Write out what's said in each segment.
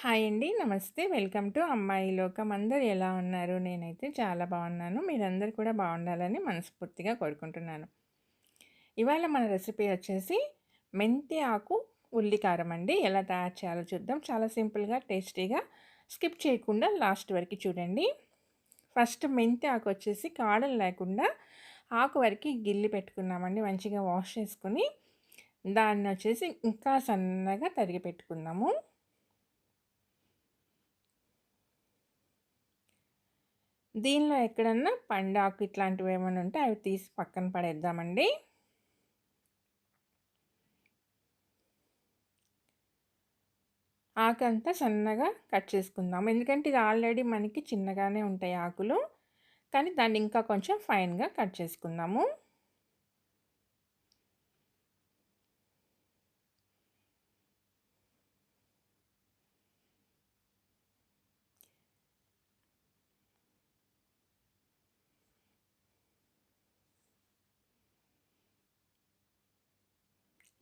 Hi అండి. నమస్తే. Welcome to అమ్మాయి లోకం. అందరు ఎలా ఉన్నారు? నేనైతే చాలా బాగున్నాను. మీరందరూ కూడా బాగుండాలని మనస్ఫూర్తిగా కోరుకుంటున్నాను. ఇవాళ మన రెసిపీ వచ్చేసి మెంతి ఆకు ఉల్లికారం అండి. ఎలా తయారు చేయాలో చూద్దాం. చాలా సింపుల్గా టేస్టీగా స్కిప్ చేయకుండా లాస్ట్ వరకు చూడండి. ఫస్ట్ మెంతి ఆకు వచ్చేసి కాడలు లేకుండా ఆకు వరకు గిల్లి పెట్టుకున్నామండి. మంచిగా వాష్ చేసుకొని దాన్ని వచ్చేసి ఇంకా సన్నగా తరిగి పెట్టుకుందాము. దీనిలో ఎక్కడన్నా పండాకు ఇట్లాంటివి ఏమైనా ఉంటే అవి తీసి పక్కన పడేద్దామండి. ఆకంతా సన్నగా కట్ చేసుకుందాం. ఎందుకంటే ఇది ఆల్రెడీ మనకి చిన్నగానే ఉంటాయి ఆకులు. కానీ దాన్ని ఇంకా కొంచెం ఫైన్గా కట్ చేసుకుందాము.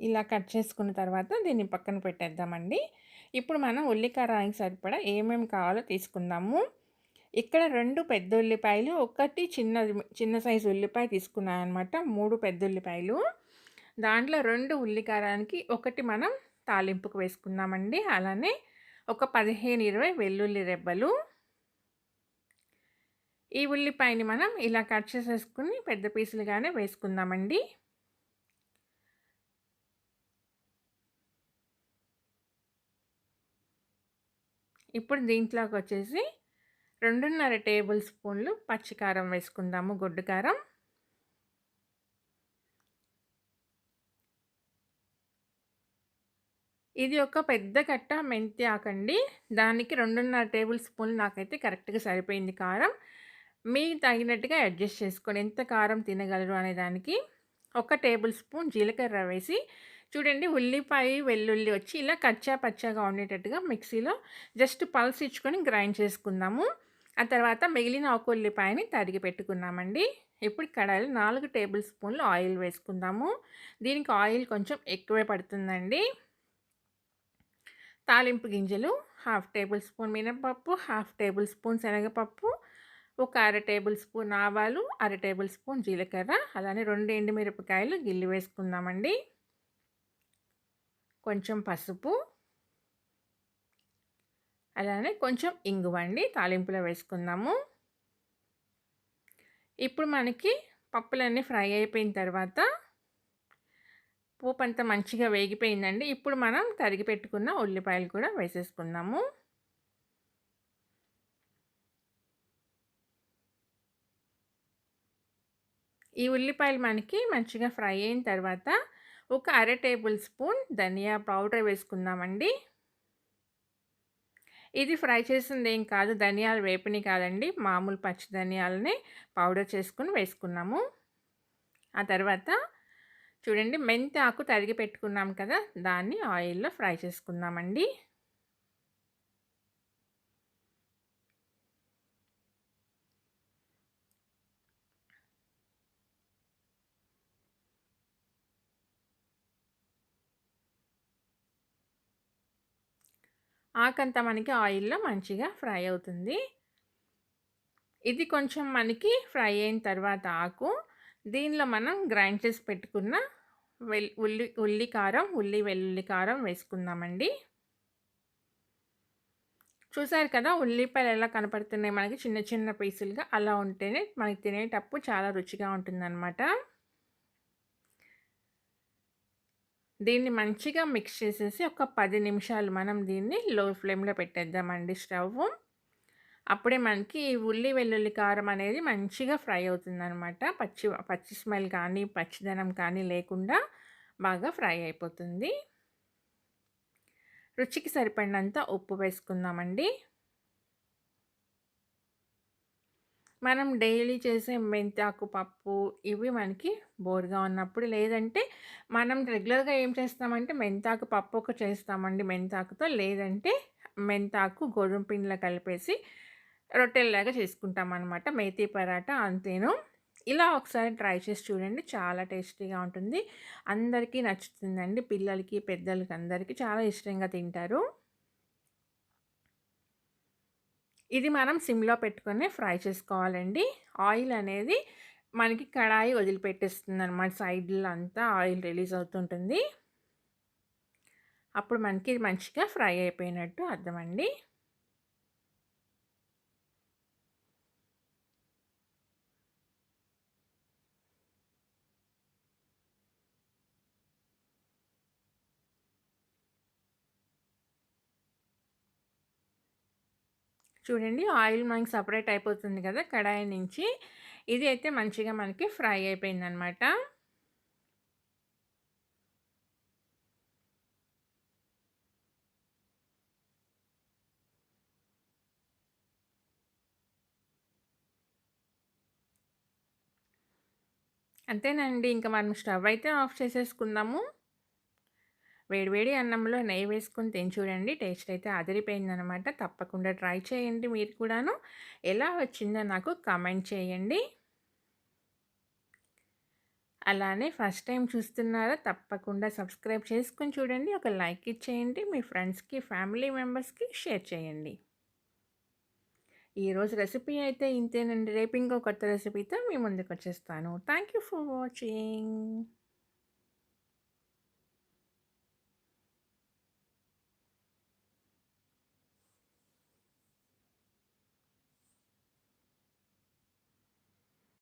ఇలా కట్ చేసుకున్న తర్వాత దీన్ని పక్కన పెట్టేద్దామండి. ఇప్పుడు మనం ఉల్లికారానికి సరిపడా ఏమేమి కావాలో తీసుకుందాము. ఇక్కడ రెండు పెద్ద ఉల్లిపాయలు ఒకటి చిన్న చిన్న సైజు ఉల్లిపాయ తీసుకున్నాను అనమాట మూడు పెద్ద ఉల్లిపాయలు. దాంట్లో రెండు ఉల్లికారానికి ఒకటి మనం తాలింపుకు వేసుకుందామండి. అలానే ఒక పదిహేను ఇరవై వెల్లుల్లి రెబ్బలు. ఈ ఉల్లిపాయని మనం ఇలా కట్ చేసేసుకుని పెద్ద పీసులుగానే వేసుకుందామండి. ఇప్పుడు దీంట్లోకి వచ్చేసి రెండున్నర టేబుల్ స్పూన్లు పచ్చికారం వేసుకుందాము గొడ్డు కారం. ఇది ఒక పెద్ద కట్ట మెంతి ఆకండి దానికి రెండున్నర టేబుల్ స్పూన్లు నాకైతే కరెక్ట్గా సరిపోయింది కారం. మీ తగినట్టుగా అడ్జస్ట్ చేసుకోండి. ఎంత కారం తినగలరు అనే దానికి ఒక టేబుల్ స్పూన్ జీలకర్ర వేసి చూడండి ఉల్లిపాయ వెల్లుల్లి వచ్చి ఇలా కచ్చా పచ్చాగా ఉండేటట్టుగా మిక్సీలో జస్ట్ పల్స్ ఇచ్చుకొని గ్రైండ్ చేసుకుందాము. ఆ తర్వాత మిగిలిన ఒక ఉల్లిపాయని తరిగి పెట్టుకున్నామండి. ఇప్పుడు కడాయిలో నాలుగు టేబుల్ స్పూన్లు ఆయిల్ వేసుకుందాము. దీనికి ఆయిల్ కొంచెం ఎక్కువే పడుతుందండి. తాలింపు గింజలు హాఫ్ టేబుల్ స్పూన్ మినపప్పు హాఫ్ టేబుల్ స్పూన్ శనగపప్పు ఒక అర టేబుల్ స్పూన్ ఆవాలు అర టేబుల్ స్పూన్ జీలకర్ర అలానే రెండు ఎండుమిరపకాయలు గిల్లి వేసుకుందామండి. కొంచెం పసుపు. అలానే కొంచెం ఇంగువండి తాలింపులో వేసుకుందాము. ఇప్పుడు మనకి పప్పులన్నీ ఫ్రై అయిపోయిన తర్వాత పోపు అంతా మంచిగా వేగిపోయిందండి. ఇప్పుడు మనం తరిగి పెట్టుకున్న ఉల్లిపాయలు కూడా వేసేసుకుందాము. ఈ ఉల్లిపాయలు మనకి మంచిగా ఫ్రై అయిన తర్వాత ఒక అర టేబుల్ స్పూన్ ధనియా పౌడర్ వేసుకుందామండి. ఇది ఫ్రై చేసింది ఏం కాదు ధనియాలు వేపిని కాదండి మామూలు పచ్చి ధనియాలని పౌడర్ చేసుకుని వేసుకున్నాము. ఆ తర్వాత చూడండి మెంతి ఆకు తరిగి పెట్టుకున్నాం కదా దాన్ని ఆయిల్లో ఫ్రై చేసుకుందామండి. ఆకంతా మనకి ఆయిల్లో మంచిగా ఫ్రై అవుతుంది. ఇది కొంచెం మనకి ఫ్రై అయిన తర్వాత ఆకు. దీనిలో మనం గ్రైండ్ చేసి పెట్టుకున్న వెల్ ఉల్లి ఉల్లి కారం ఉల్లి వెల్లుల్లి కారం వేసుకుందామండి. చూసారు కదా ఉల్లిపాయలు ఎలా కనపడుతున్నాయి? మనకి చిన్న చిన్న పీసులుగా అలా ఉంటేనే మనకి తినేటప్పుడు చాలా రుచిగా ఉంటుందన్నమాట. దీన్ని మంచిగా మిక్స్ చేసేసి ఒక పది నిమిషాలు మనం దీన్ని లో ఫ్లేమ్లో పెట్టేద్దామండి స్టవ్ అప్పుడే మనకి ఈ ఉల్లి వెల్లుల్లి కారం అనేది మంచిగా ఫ్రై అవుతుందనమాట పచ్చి పచ్చి స్మెల్ కానీ పచ్చిదనం కానీ లేకుండా బాగా ఫ్రై అయిపోతుంది. రుచికి సరిపడినంత ఉప్పు వేసుకుందామండి. మనం డైలీ చేసే మెంతాకు పప్పు ఇవి మనకి బోర్గా ఉన్నప్పుడు లేదంటే మనం రెగ్యులర్గా ఏం చేస్తామంటే మెంతాకు పప్పు ఒక చేస్తామండి మెంతాకుతో లేదంటే మెంతాకు గోధుమ పిండిలో కలిపేసి రొట్టెల్లాగా చేసుకుంటాం అనమాట మేతి పరాటా అంతేను. ఇలా ఒకసారి ట్రై చేసి చూడండి చాలా టేస్టీగా ఉంటుంది. అందరికీ నచ్చుతుందండి పిల్లలకి పెద్దలకి అందరికీ చాలా ఇష్టంగా తింటారు. ఇది మనం సిమ్‌లో పెట్టుకొని ఫ్రై చేసుకోవాలండి. ఆయిల్ అనేది మనకి కడాయి వదిలిపెట్టేస్తుందనమాట. సైడ్‌లో అంతా ఆయిల్ రిలీజ్ అవుతుంటుంది. అప్పుడు మనకి మంచిగా ఫ్రై అయిపోయినట్టు అర్థమండి. చూడండి ఆయిల్ మనకి సపరేట్ అయిపోతుంది కదా కడాయి నుంచి. ఇది అయితే మంచిగా మనకి ఫ్రై అయిపోయిందనమాట. అంతేనండి. ఇంకా మనం స్టవ్ అయితే ఆఫ్ చేసేసుకుందాము. వేడి వేడి అన్నంలో నెయ్యి వేసుకొని తిని చూడండి. టేస్ట్ అయితే అదిరిపోయిందనమాట. తప్పకుండా ట్రై చేయండి మీరు కూడాను. ఎలా వచ్చిందో నాకు కామెంట్ చేయండి. అలానే ఫస్ట్ టైం చూస్తున్నారా తప్పకుండా సబ్స్క్రైబ్ చేసుకొని చూడండి. ఒక లైక్ ఇచ్చేయండి. మీ ఫ్రెండ్స్‌కి, ఫ్యామిలీ మెంబర్స్‌కి షేర్ చేయండి. ఈరోజు రెసిపీ అయితే ఇంతేనండి. రేపు ఇంకో కొత్త రెసిపీతో మీ ముందుకొచ్చేస్తాను. Thank you for watching.